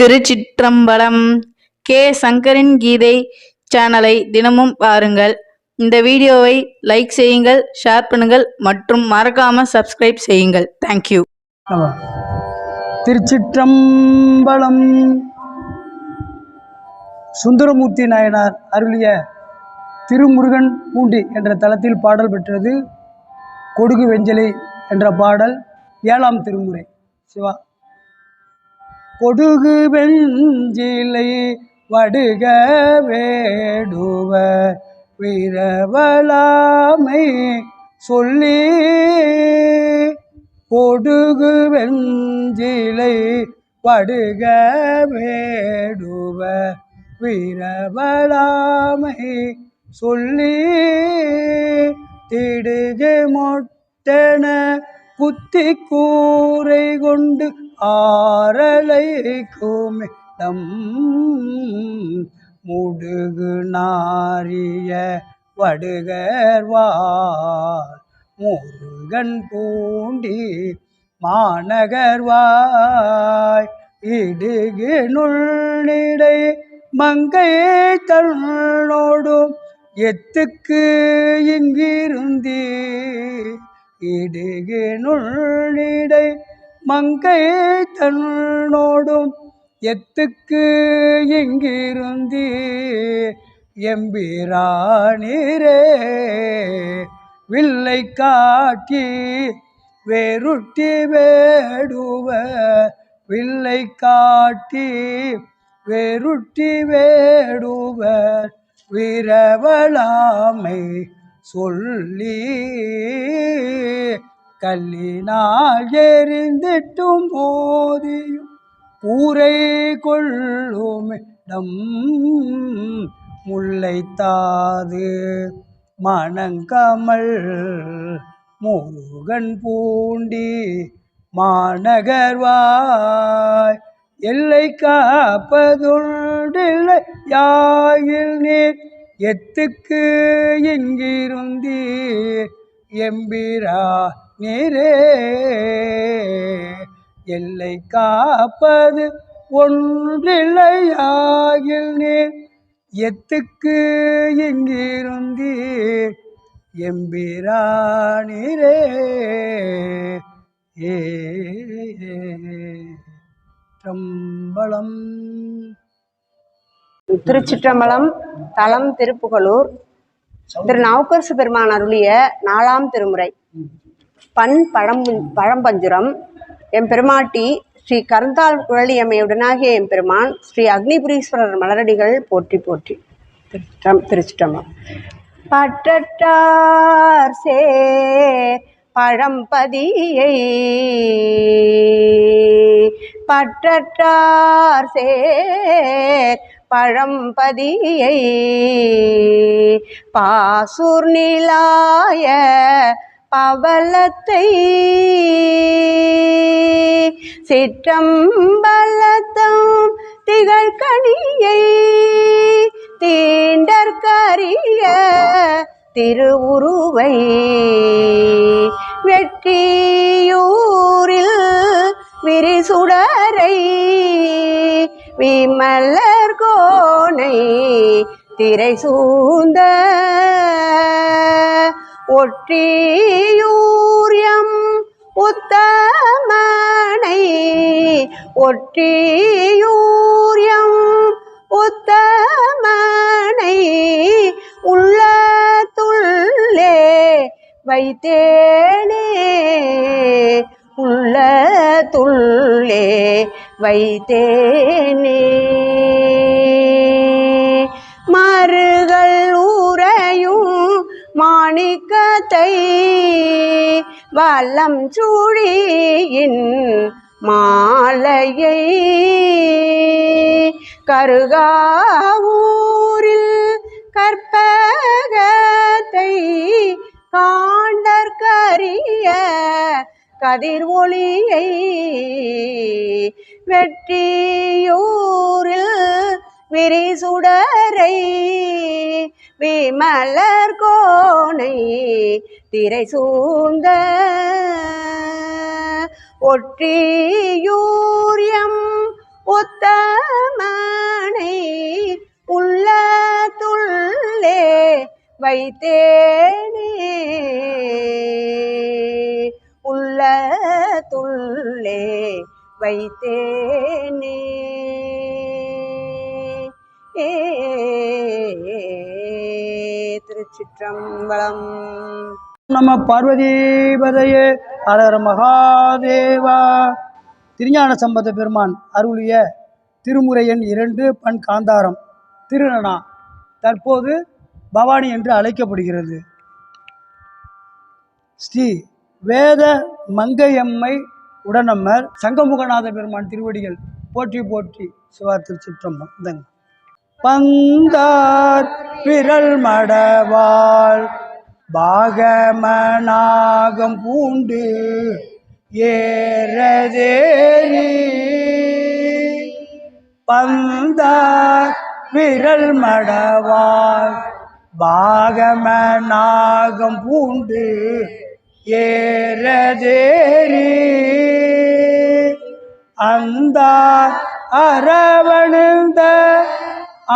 திருச்சிற்றம்பலம் K. சங்கரின் கீதை சேனலை தினமும் பாருங்கள். இந்த வீடியோவை லைக் செய்யுங்கள் ஷேர் பண்ணுங்கள் மற்றும் மறக்காம சப்ஸ்கிரைப் செய்யுங்கள். தேங்க்யூ திருச்சிற்றம்பலம். சுந்தரமூர்த்தி நாயனார் அருளிய திருமுருகன் பூண்டி என்ற தளத்தில் பாடல் பெற்றது. கொடுகு வெஞ்சலி என்ற பாடல் ஏழாம் திருமுறை. சிவா. கொடுகு வெஞ்சிலை வடுக வேடுவ விரவலாமை சொல்லி கொடுகு வெஞ்சிலை வடுக வேடுவ விரவலாமை சொல்லி திடுகு மொட்டன குத்தி கூரை கொண்டு ஆரலை குமிதம் முடுகு நாரிய வடுகர்வார் முருகன் பூண்டி மாநகர்வாய் இடுகு நுள்நிடை மங்கை தன்னோடும் எத்துக்கு இங்கிருந்தே இடுகு நுள்நிடை மங்கை தன்னோடும் எத்துக்கு இங்கிருந்தீ எம்பிரானீரே வில்லை காட்டி வேருட்டி வேடுவ வில்லை காட்டி வேருட்டி வேடுவர் விரவலாமை சொல்லி கல்லினால் எரிந்திட்டும் போதியும் ஊரை கொள்ளுமிடம் முல்லைத்தாது. மணங்கமல் முருகன் பூண்டி மாநகர்வாய் எல்லை காப்பதுண்டில்லை யாயில் நீர். எத்துக்கு எங்கிருந்தீர்? எம்பிரா நீரே. எல்லை காப்பது ஒன்றில்லையாகில் நீர். எத்துக்கு எங்கிருந்தீர்? எம்பிரானிரே ஏ. சம்பளம் திருச்சிற்றம்பலம் தலம் திருப்புகலூர் திரு நாவுக்கரசு பெருமான் அருளிய நாலாம் திருமுறை. பண் பழம் பழம்பஞ்சுரம். எம் பெருமாட்டி ஸ்ரீ கருந்தாள் குழலியம்மையுடனாகிய எம் பெருமான் ஸ்ரீ அக்னிபுரீஸ்வரர் மலரடிகள் போற்றி போற்றி. திருச்சிற்றம் திருச்சிற்றம்பலம் பட்டட்டார் சே பழம்பதியை பற்றற்றார் சேர் பழம்பதியை பாசூர் நிலாய பவலத்தை சிற்றம்பலத்தம் திகழ்கனியை. தீண்டற்கரிய திருவுருவை. வெற்றியூரில் விரிசுடரை விமலர் கோனை திரை சூழ்ந்த ஒற்றியூரியம் உத்தமனை ஒற்றியூரியம் உத்தமனை உள்ள துள்ளே வைத்தேனே. வைத்தேனே. மறுகள் ஊரையும் மாணிக்கத்தை வல்லம் சூழியின் மாலையை கருகாவூரில் கற்பகத்தை காண்டற்கரிய கதிர் ஒளியை வெற்றியூரில் விரிசுடரை விமலர் கோணை திரை சூழ்ந்த ஒற்றியூரியம் உத்தமனை உள்ளத்துள்ளே வைத்தேனே. உள்ளத்துள்ளே வைத்தேனே. திருச்சிற்றம்பலம். நம்ம பார்வதீபதையே அழகர மகாதேவா. திருஞான சம்பந்த பெருமான் அருளிய திருமுறை எண் இரண்டு பண் காந்தாரம் திருநனா தற்போது பவானி என்று அழைக்கப்படுகிறது. ஸ்ரீ வேத மங்கையம்மை உடனம்மர் சங்கமுகநாத பெருமான் திருவடிகள் போற்றி போற்றி சிவா திருச்சிற்றம்பலம். இந்தங்க. பந்தார் விரல் மடவாள் பாகமனாகம் பூண்டு ஏறதேரி பந்தார் விரல் மடவாள் பாகமனாகம் பூண்டு ஏறதேரி அந்த அரவணுந்த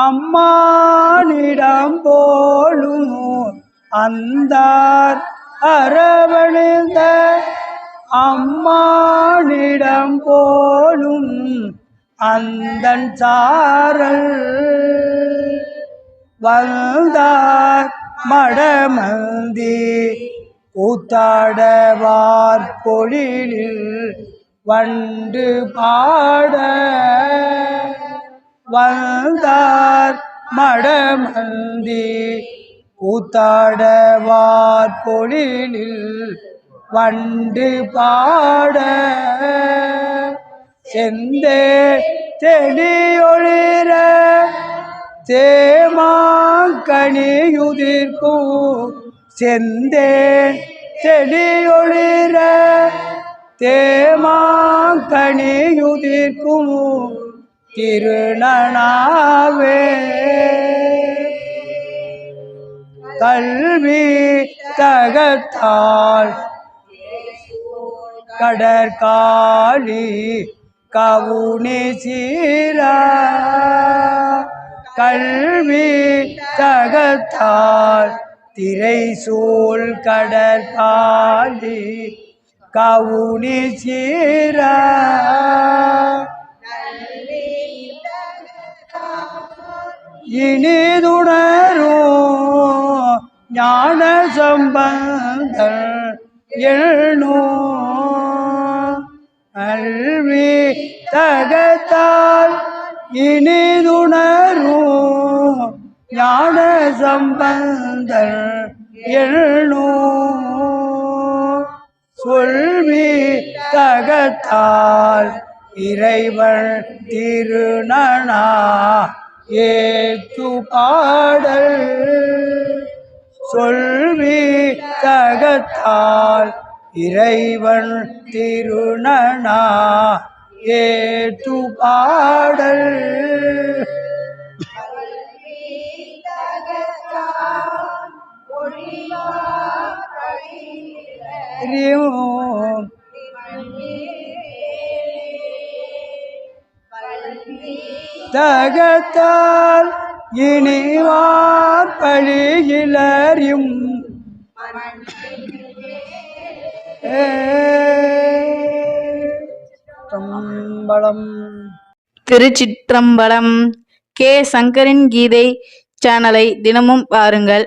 அம்மானிடம் போலும் அந்த அரவணுந்த அம்மானிடம் போலும் அந்தன் சாரல் வந்தார் மடமந்தி கூத்தாடவார் பொழிலில் வண்டு பாட வந்தார் மடமந்தி. கூத்தாடவார் பொழிலில் வண்டு பாட செந்தே செடியொளிர தேமாங்கனியுதிர்க்கும் செந்தேன் செடியொளிர தேமாங்கனியுதிர்க்கும் திருநனாவே. கல்வி தகத்தால் கடற்காலி கவுனி சீரா. கல்வி தகத்தால் திரை சூழ் கடற்காளி கவுனி சீர. இனிதுணரும் ஞான சம்பந்தர் எழுநோ அல்வி தகத்தால் இனிதுணரும் ஞான சம்பந்தர் எழுநோ சொல்வி தகத்தால் இறைவன் திருநனா ஏத்து பாடல். சொல்வி தகத்தால் இறைவன் திருநனா ஏத்து பாடல். ஹரியோம் தகத்தால் இனிவார் பழியிலறியும் தம்பளம் திருச்சிற்றம்பலம் கே சங்கரின் கீதை சேனலை தினமும் பாருங்கள்.